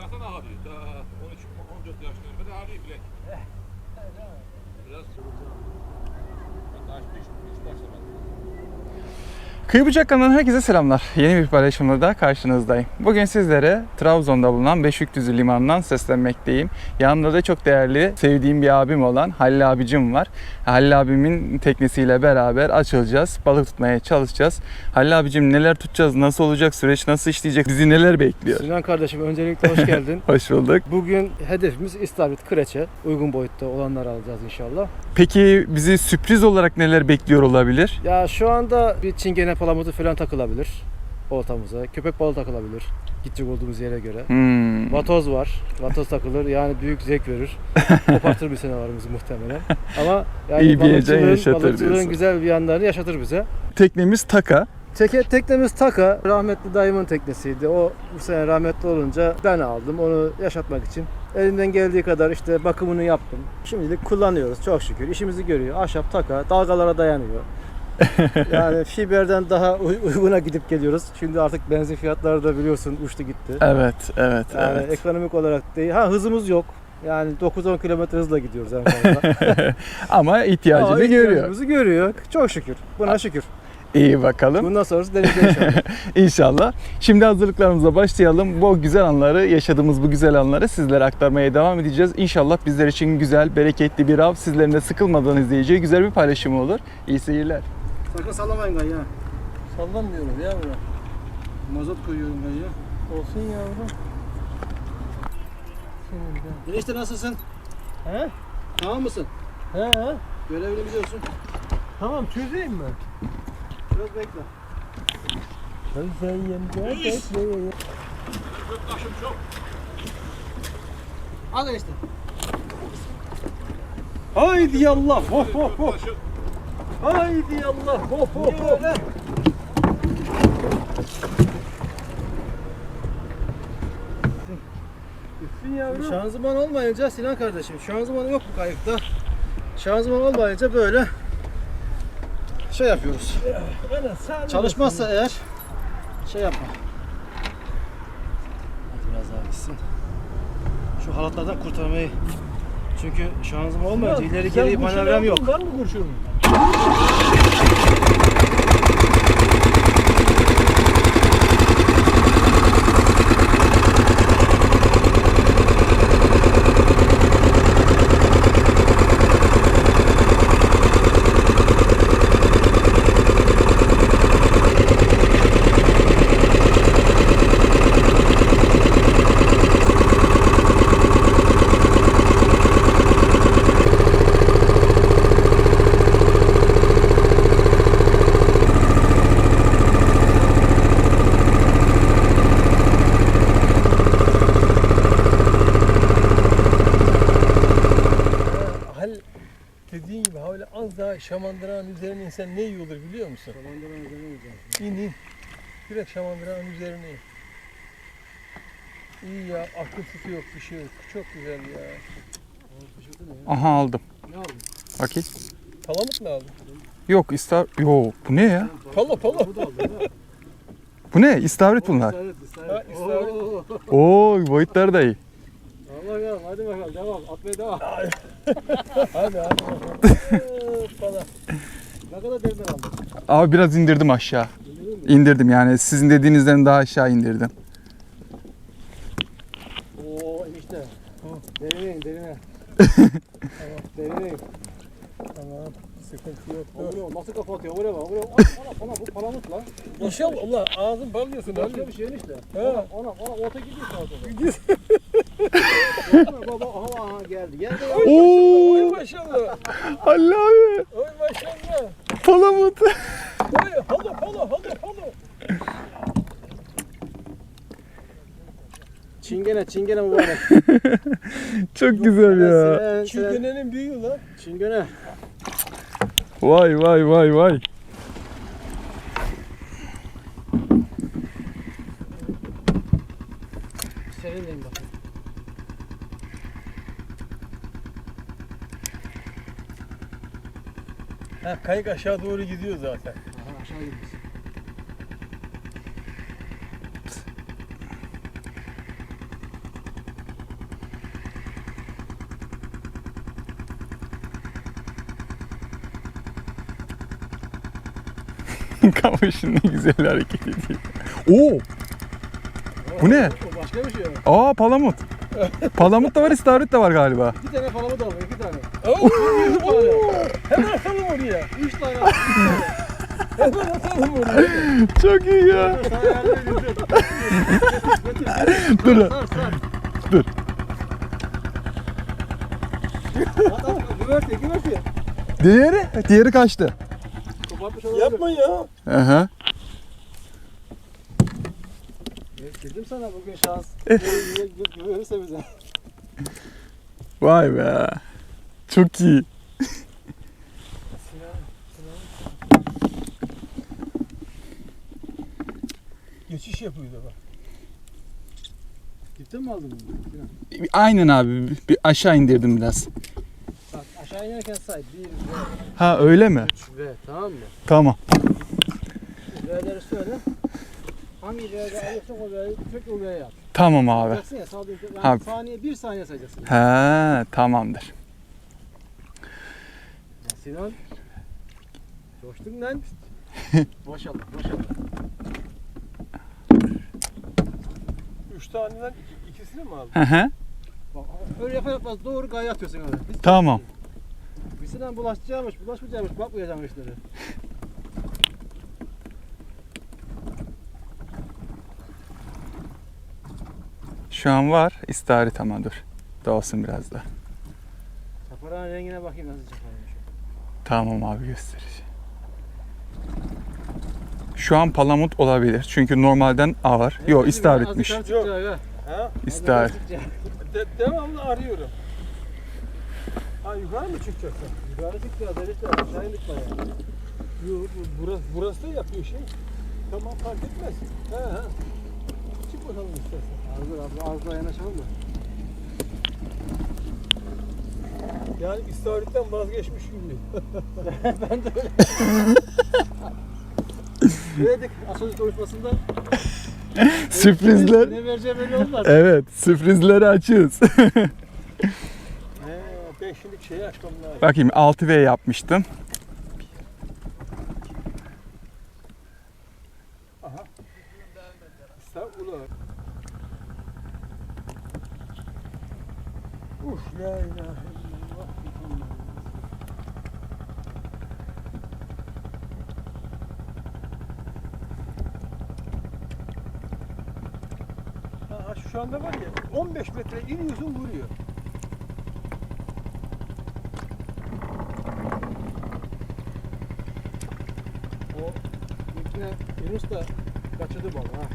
Zaten ağrıyor. Daha 13 14 yaşlarında da ağrıyor bile. Biraz Ben daha hiç, hiç başlamadım. Kıyı Bıçak kanalından herkese selamlar. Yeni bir paylaşımla daha karşınızdayım. Bugün sizlere Trabzon'da bulunan Beşikdüzü Limanı'ndan seslenmekteyim. Yanımda da çok değerli, sevdiğim bir abim olan Halil abicim var. Halil abimin teknesiyle beraber açılacağız, balık tutmaya çalışacağız. Halil abicim neler tutacağız, nasıl olacak, süreç nasıl işleyecek, bizi neler bekliyor? Sinan kardeşim öncelikle hoş geldin. Hoş bulduk. Bugün hedefimiz istavrit kreçe. Uygun boyutta olanlar alacağız inşallah. Peki bizi sürpriz olarak neler bekliyor olabilir? Ya şu anda bir çingene palamudu falan takılabilir oltamıza. Köpek balığı takılabilir. Gidecek olduğumuz yere göre. Hmm. Vatoz var. Vatoz takılır. Yani büyük zevk verir. Kopartır bir senevarımızı muhtemelen. Ama yani İyi bir balıkçılığın- yaşatır balıkçılığın diyorsun. güzel bir yanlarını yaşatır bize. Teknemiz Taka. Teke, teknemiz Taka. Rahmetli dayımın teknesiydi. O bu sene rahmetli olunca ben aldım onu yaşatmak için. Elimden geldiği kadar işte bakımını yaptım. Şimdilik kullanıyoruz çok şükür. İşimizi görüyor. Ahşap Taka dalgalara dayanıyor. yani fiberden daha uy- uyguna gidip geliyoruz. Şimdi artık benzin fiyatları da biliyorsun uçtu gitti. Evet, evet, Yani evet. ekonomik olarak değil. Ha hızımız yok. Yani 9-10 kilometre hızla gidiyoruz en fazla. Ama ihtiyacını Ama görüyor. görüyor. Çok şükür. Buna şükür. İyi bakalım. Bundan sonrası deneyeceğiz inşallah. İnşallah. Şimdi hazırlıklarımıza başlayalım. Bu güzel anları, yaşadığımız bu güzel anları sizlere aktarmaya devam edeceğiz. İnşallah bizler için güzel, bereketli bir av, sizlerin de sıkılmadan izleyeceği güzel bir paylaşım olur. İyi seyirler. Sakın sallamayın gayya. Sallamıyorum yavrum. Mazot koyuyorum gayya. Olsun yavrum. Enişte nasılsın? He? Tamam mısın? He he. Görevini biliyorsun. Tamam çözeyim mi? Biraz bekle. Çözeyim de bekleyeyim. Taşım çok. Al enişte. Haydi yallah. Ho ho ho. Haydi yallah. Ho ho ho. Gitsin yavrum. Şanzıman olmayınca Sinan kardeşim şanzıman yok bu kayıkta. Şanzıman olmayınca böyle şey yapıyoruz. Sen Çalışmazsa eğer şey yapma. Hadi biraz daha gitsin. Şu halatlardan kurtarmayı çünkü şanzıman olmayınca ileri geri manevram yok. Var mı kurşun? Oh, ne iyi olur biliyor musun? İn in. Direkt şamandırağın üzerine in. İyi ya akıntısı yok bir şey yok. Çok güzel ya. Aha aldım. Ne aldın? Bakayım. Palamut mu aldın? Yok, istav... Yo, bu ne ya? Pala pala. Bu da aldın ha. Bu ne? İstavrit bunlar. İstavrit, Ha, istavrit. istavrit. Oo. Oo, boyutları da iyi. Hadi bakalım, hadi bakalım, devam. Atmaya devam. Hadi hadi. Ne kadar aldın? Abi biraz indirdim aşağı. İndirdim yani sizin dediğinizden daha aşağı indirdim. Oo enişte. Derine in, derine. Derine in. Tamam. Sıkıntı yok. Oraya nasıl kapatıyor? Oraya bak, oraya. Ana, ana, bu palamut lan. İnşallah Allah ağzın bal yesin. Başka bir şey enişte. He. Ana, ana, ota gidiyor sağa sola. Gidiyor. Baba, baba, aha, aha, geldi. Geldi. Oy Oo, maşallah. Allah abi. Oy maşallah. Palamut. Oy halo halo halo halo. Çingene, çingene mübarek. Çok güzel ya. Çingenenin büyüğü lan. Çingene. Vay vay vay vay. Serinleyin. Ha, kayık aşağı doğru gidiyor zaten. Aha, aşağı gidiyoruz. Kamışın ne güzel hareket ediyor. Oo! Bu ne? O başka bir şey yok. Aa palamut. Palamut da var, istavrit de var galiba. İki tane palamut aldım, iki tane. Oo, oo, Hemen atalım oraya. Üç tane. Hemen atalım oraya. Çok iyi ya. Dur lan. Sar sar. Dur. At at. Güverte güverte. Diğeri? Diğeri kaçtı. Yapma ya. Aha. Dedim sana bugün şans. Güvenirse bize. Vay be. Çok iyi. Geçiş yapıyordu bak. Gittin mi aldın bunu? Aynen abi. Bir aşağı indirdim biraz. Aşağı inerken say. 1 ve Ha öyle mi? 3 ve tamam mı? Tamam. V'leri söyle. Hangi V'de alıyorsan o V'yi tek o V'ye yap. Tamam abi. Sayacaksın ya sağ yani saniye bir saniye sayacaksın. He tamamdır. Ya Sinan. Coştun lan. maşallah maşallah. Üç taneden iki- ikisini mi aldın? Hı hı. Bak, öyle yapar yapmaz doğru gaye atıyorsun öyle. Biz Tamam. Sinan bulaşacakmış, bulaşmayacakmış, bakmayacağım işleri. Şu an var. İstavrit ama dur. Doğsun biraz da. Çaparağın rengine bakayım nasıl çaparağın şu. Tamam abi göstereceğim. Şu an palamut olabilir. Çünkü normalden ağır. Yok. Ha? İstavrit. yukarı çıkacağı. De, devamlı arıyorum. Ha yukarı mı çıkacaksın? Yukarı çıkacağı, delik de aşağı indik bayağı. Yok bu- burası, burası da yapıyor şey. Tamam fark etmez. He he. Çık bakalım istersen. Az dur, az, az daha yanaşalım da. Yani istavritten vazgeçmiş gibi. ben de öyle. Dedik Atatürk konuşmasında? Sürprizler. Ne vereceğim belli olmaz. Evet, sürprizleri açığız. Şimdi şeyi açmam lazım. Bakayım 6V yapmıştım. Estağfurullah. Uf la ilahe illallah. Ha, şu anda var ya 15 metre iniyorsun vuruyor. O ilkine Yunus da kaçırdı balı ha.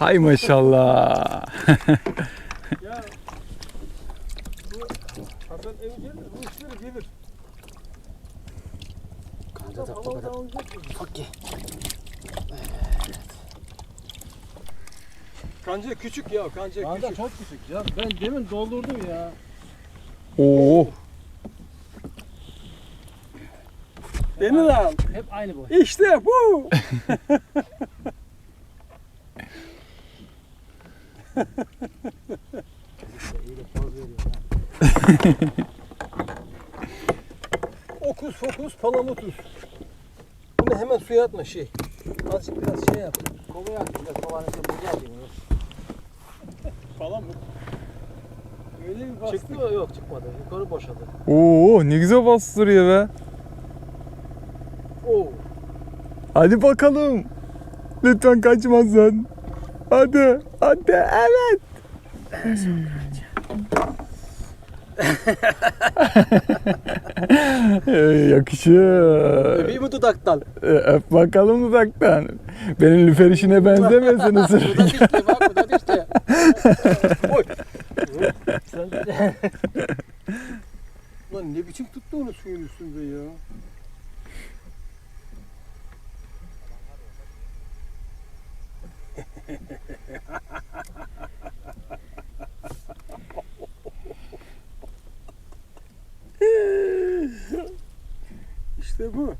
Hay maşallah. Ya bu Hasan evi gelir, bu işleri gelir. Kanca da o kadar ufak ki. Kanca küçük ya, kanca Kanca küçük. çok küçük ya. Ben demin doldurdum ya. Oo. Beni de al. Hep aynı boy. İşte bu. İyi de poz veriyor ha. Okus fokus palamutus. Bunu hemen suya atma şey. Azıcık biraz şey yap. Kovaya attım. Biraz kovanın içine buz atayım. Palamut. Öyle bir bastı. Çıktı mı? Yok çıkmadı. Yukarı boşadı. Oo ne güzel bastırıyor be. Oo. Hadi bakalım. Lütfen kaçmasın. Hadi. Hadi evet. Yakışıyor. Öpeyim mi dudaktan? Ee, Öp bakalım uzaktan. Benim lüfer işine benzemesin ısırırken. Dudak işte bak dudak işte. Oy. Lan ne biçim tuttu onu suyun üstünde ya. İşte bu.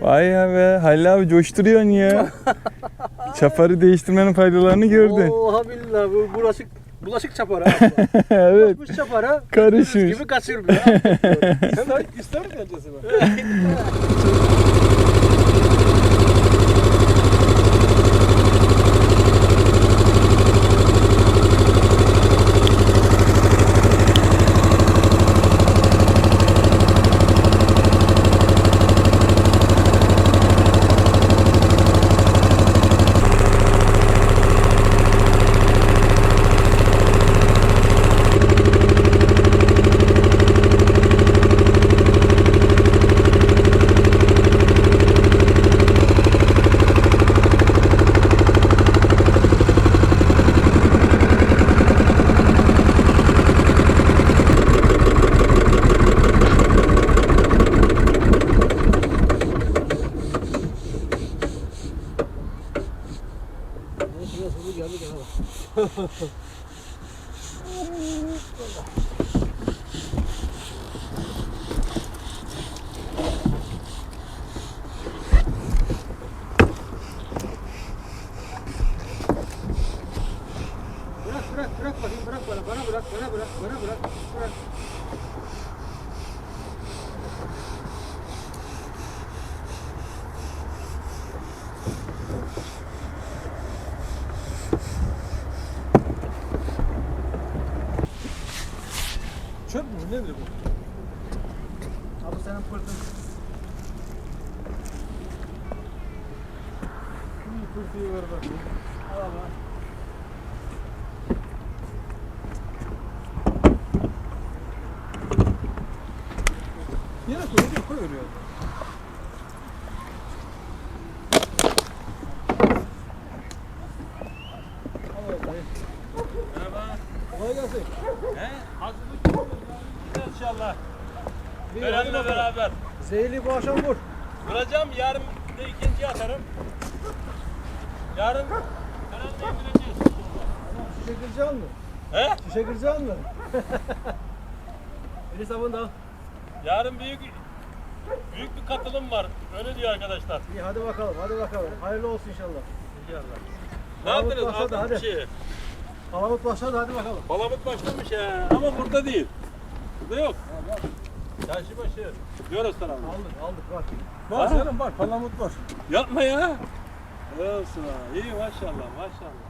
Vay ya be. Halil abi coşturuyorsun ya. Çaparı değiştirmenin faydalarını gördün. Vallahi billahi bu bulaşık bulaşık çapar ha. evet. Bulaşmış çapar ha. Karışmış. Gibi kaçırmıyor. Sen ister misin öncesi mi? Bırak bırak bırak bakayım bırak bana bana bırak bana bırak bana bırak bırak. Çöp mü? Nedir bu? Abi senin pırtın. Bir fırtıyı ver bakayım. Al abi. Yine koyuyor, koyuyor ya. Al bakalım. Merhaba. Kolay gelsin. He? Hazırlık yapıyoruz. İnşallah. Beren'le beraber. Zehirli bu akşam vur. Vuracağım. Yarın da ikinci atarım. Yarın Beren'le indireceğiz. Şişe kıracaksın mı? He? Şişe kıracaksın mı? Elis abını da al. Yarın büyük büyük bir katılım var. Öyle diyor arkadaşlar. İyi hadi bakalım hadi bakalım. Hayırlı olsun inşallah. İnşallah. Ne yaptınız? hadi. Palamut başladı hadi bakalım. Palamut başlamış ya. Ama burada değil. Burada yok. Çarşı başı. Diyoruz sana. Aldık aldık bak. Var Ha? canım var, palamut var. Yapma ya. Olsun ha. İyi maşallah maşallah.